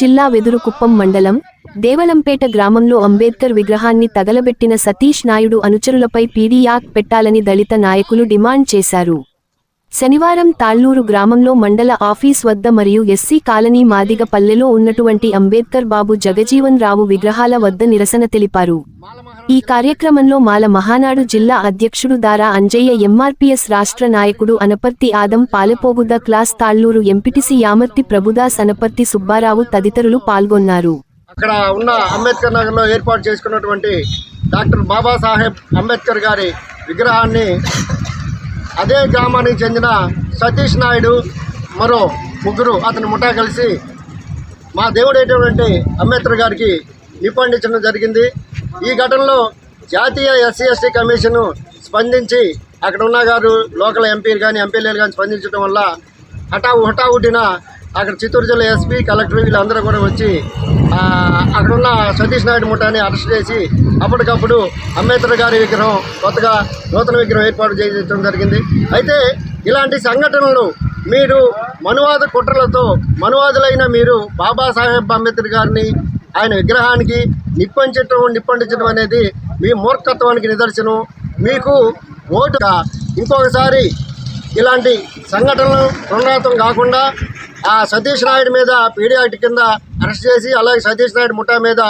జిల్లా వెదురుకుప్పం మండలం దేవలంపేట గ్రామంలో అంబేద్కర్ విగ్రహాన్ని తగలబెట్టిన సతీష్ నాయుడు అనుచరులపై పీడీ పెట్టాలని దళిత నాయకులు డిమాండ్ చేశారు. శనివారం తాళ్ళూరు గ్రామంలో మండల ఆఫీస్ వద్ద మరియు ఎస్సీ కాలనీ మాదిగ పల్లెలో ఉన్నటువంటి అంబేద్కర్ బాబు జగజీవన్ రావు విగ్రహాల వద్ద నిరసన తెలిపారు. ఈ కార్యక్రమంలో మాల మహానాడు జిల్లా అధ్యక్షుడు దారా అంజయ్య ఎంఆర్పీఎస్ రాష్ట్ర నాయకుడు అనపర్తి ఆదం పాలపోగుద క్లాస్ తాళ్ళూరు ఎంపిటిసి యామర్తి ప్రభుదాస్ అనపర్తి సుబ్బారావు తదితరులు పాల్గొన్నారు. అక్కడ ఉన్న అంబేద్కర్ నగర్లో ఏర్పాటు చేసుకున్నటువంటి డాక్టర్ బాబాసాహెబ్ అంబేద్కర్ గారి విగ్రహాన్ని అదే గ్రామానికి చెందిన సతీష్ నాయుడు మరో ముగ్గురు అతని ముఠా కలిసి మా దేవుడైనటువంటి అంబేద్కర్ గారికి నిప్పండించడం జరిగింది. ఈ ఘటనలో జాతీయ ఎస్సీ ఎస్టీ కమిషన్ స్పందించి అక్కడ ఉన్న గారు లోకల్ ఎంపీలు కానీ ఎంపీలు కానీ స్పందించడం వల్ల హఠావు హఠావుటిన అక్కడ చిత్తూరు జిల్లా ఎస్పీ కలెక్టర్ వీళ్ళందరూ కూడా వచ్చి అక్కడున్న సతీష్ నాయుడు ముఠాని అరెస్ట్ చేసి అప్పటికప్పుడు అంబేద్కర్ గారి విగ్రహం కొత్తగా నూతన విగ్రహం ఏర్పాటు చేయడం జరిగింది. అయితే ఇలాంటి సంఘటనలు మీరు మనువాద కుట్రలతో మనువాదులైన మీరు బాబాసాహెబ్ అంబేద్కర్ గారిని ఆయన విగ్రహానికి నిప్పంచటం నిప్పండించడం అనేది మీ మూర్ఖత్వానికి నిదర్శనం. మీకు ఓటుగా ఇంకొకసారి ఇలాంటి సంఘటనలు పునరావృతం కాకుండా ఆ సతీష్ నాయుడు మీద పీడీ యాక్ట్ కింద అరెస్ట్ చేసి అలాగే సతీష్ నాయుడు ముఠా మీద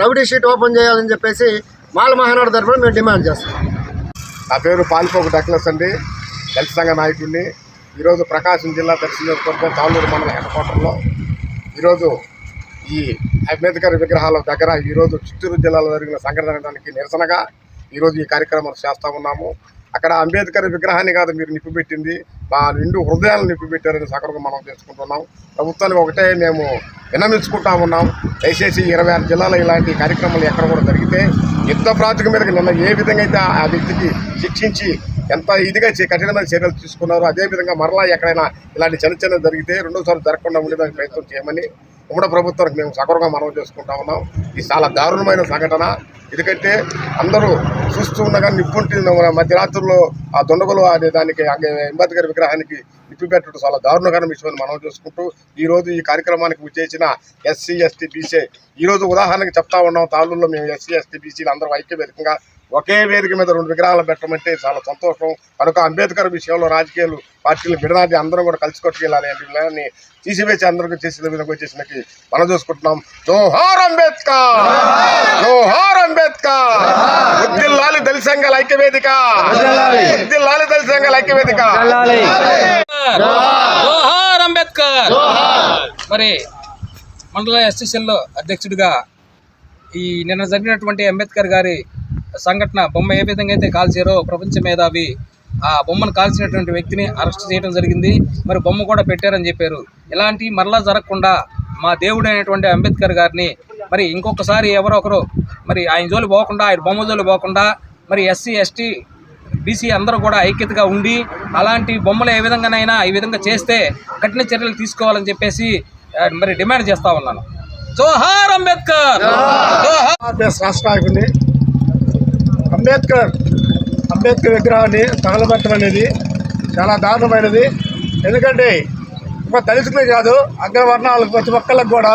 రౌడీ షీట్ ఓపెన్ చేయాలని చెప్పేసి మాల మహానాడు తరఫున మేము డిమాండ్ చేస్తాం. నా పేరు పాలిపోకు డక్లస్ అండి. దళిత సంఘ నాయకుడిని. ఈరోజు ప్రకాశం జిల్లా దర్శనం తాళ్ళూరు మండల హెడ్ క్వార్టర్లో ఈరోజు ఈ అంబేద్కర్ విగ్రహాల దగ్గర ఈరోజు చిత్తూరు జిల్లాలో జరిగిన సంఘటనకి నిరసనగా ఈరోజు ఈ కార్యక్రమం చేస్తూ ఉన్నాము. అక్కడ అంబేద్కర్ విగ్రహాన్ని కాదు మీరు నిప్పిపెట్టింది మా నిండు హృదయాలను నిప్పిపెట్టారని సకరంగా మనం చేసుకుంటున్నాం ప్రభుత్వానికి ఒకటే మేము విన్నమించుకుంటా ఉన్నాం. దయచేసి ఇరవై ఆరు జిల్లాలో ఇలాంటి కార్యక్రమాలు ఎక్కడ కూడా జరిగితే యుద్ధ ప్రాతిక మీదకి నిన్న ఏ విధంగా అయితే ఆ వ్యక్తికి శిక్షించి ఎంత ఇదిగా కఠినమైన చర్యలు తీసుకున్నారో అదేవిధంగా మరలా ఎక్కడైనా ఇలాంటి చిన్న చిన్న జరిగితే రెండోసారి జరగకుండా ఉండేదానికి ప్రయత్నం చేయమని ఉమ్మడి ప్రభుత్వానికి మేము సగర్వంగా మనం చేసుకుంటా ఉన్నాం. ఇది చాలా దారుణమైన సంఘటన. ఎందుకంటే అందరూ చూస్తూ ఉండగా నిప్పుంటి మధ్యరాత్రుల్లో ఆ దొండగలు అనే దానికి అంగే- గారి విగ్రహానికి నిప్పి పెట్టడం చాలా దారుణకరమైన విషయమని మనం చేసుకుంటూ ఈరోజు ఈ కార్యక్రమానికి చేసిన ఎస్సీ ఎస్టీ బీసీ ఈ రోజు ఉదాహరణకి చెప్తా ఉన్నాం. తాళ్ళూరులో మేము ఎస్సీ ఎస్టీ బీసీలు అందరూ ఐక్యవేదికంగా ఒకే వేదిక మీద రెండు విగ్రహాలు పెట్టమంటే చాలా సంతోషం. కనుక అంబేద్కర్ విషయంలో రాజకీయాలు పార్టీలు విడనాటి అందరం కూడా కలిసి కొట్టుకెళ్ళాలి అనే విషయాన్ని తీసివేసి అందరికీ చేసిన విధంగా వచ్చేసినకి మనం చూసుకుంటున్నాం. జోహార్ అంబేద్కర్! జోహార్ అంబేద్కర్! ఉద్దిల్లాలి దళిత సంఘాల ఐక్యవేదిక! ఉద్దిల్లాలి దళిత సంఘాల ఐక్యవేదిక! జోహార్ అంబేద్కర్! మరి మండల ఎస్టీసీఎల్లో అధ్యక్షుడిగా ఈ నిన్న జరిగినటువంటి అంబేద్కర్ గారి సంఘటన బొమ్మ ఏ విధంగా అయితే కాల్చారో ప్రపంచ మేధావి ఆ బొమ్మను కాల్చినటువంటి వ్యక్తిని అరెస్ట్ చేయడం జరిగింది. మరి బొమ్మ కూడా పెట్టారని చెప్పారు. ఇలాంటి మరలా జరగకుండా మా దేవుడైనటువంటి అంబేద్కర్ గారిని మరి ఇంకొకసారి ఎవరో ఒకరు మరి ఆయన జోలి పోకుండా ఆయన బొమ్మ జోలి పోకుండా మరి ఎస్సీ ఎస్టీ బీసీ అందరూ కూడా ఐక్యతగా ఉండి అలాంటి బొమ్మలు ఏ విధంగానైనా ఈ విధంగా చేస్తే కఠిన చర్యలు తీసుకోవాలని చెప్పేసి మరి డిమాండ్ చేస్తా ఉన్నాను. జోహార్ అంబేద్కర్! అంబేద్కర్ అంబేద్కర్ విగ్రహాన్ని తగలబెట్టడం అనేది చాలా దారుణమైనది. ఎందుకంటే ఒక దళితులే కాదు అగ్రవర్ణాలకు ప్రతి ఒక్కళ్ళకు కూడా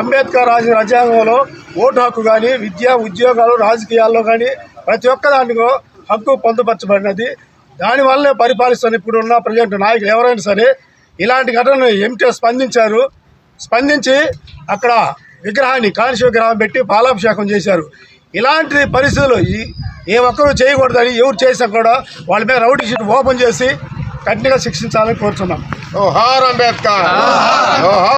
అంబేద్కర్ రాసిన రాజ్యాంగంలో ఓటు హక్కు కానీ విద్య ఉద్యోగాలు రాజకీయాల్లో కానీ ప్రతి ఒక్క దానికో హక్కు పొందుపరచబడినది. దానివల్లే పరిపాలిస్తున్న ఇప్పుడు ఉన్న ప్రజెంట్ నాయకులు ఎవరైనా సరే ఇలాంటి ఘటనను ఎంటే స్పందించారు. స్పందించి అక్కడ విగ్రహాన్ని కాంస్య విగ్రహం పెట్టి పాలాభిషేకం చేశారు. ఇలాంటి పరిస్థితులు ఏ ఒక్కరూ చేయకూడదని ఎవరు చేసినా కూడా వాళ్ళ మీద రౌడీ షీట్ ఓపెన్ చేసి కఠినంగా శిక్షించాలని కోరుతున్నాం జోహార్ అంబేద్కర్. జోహార్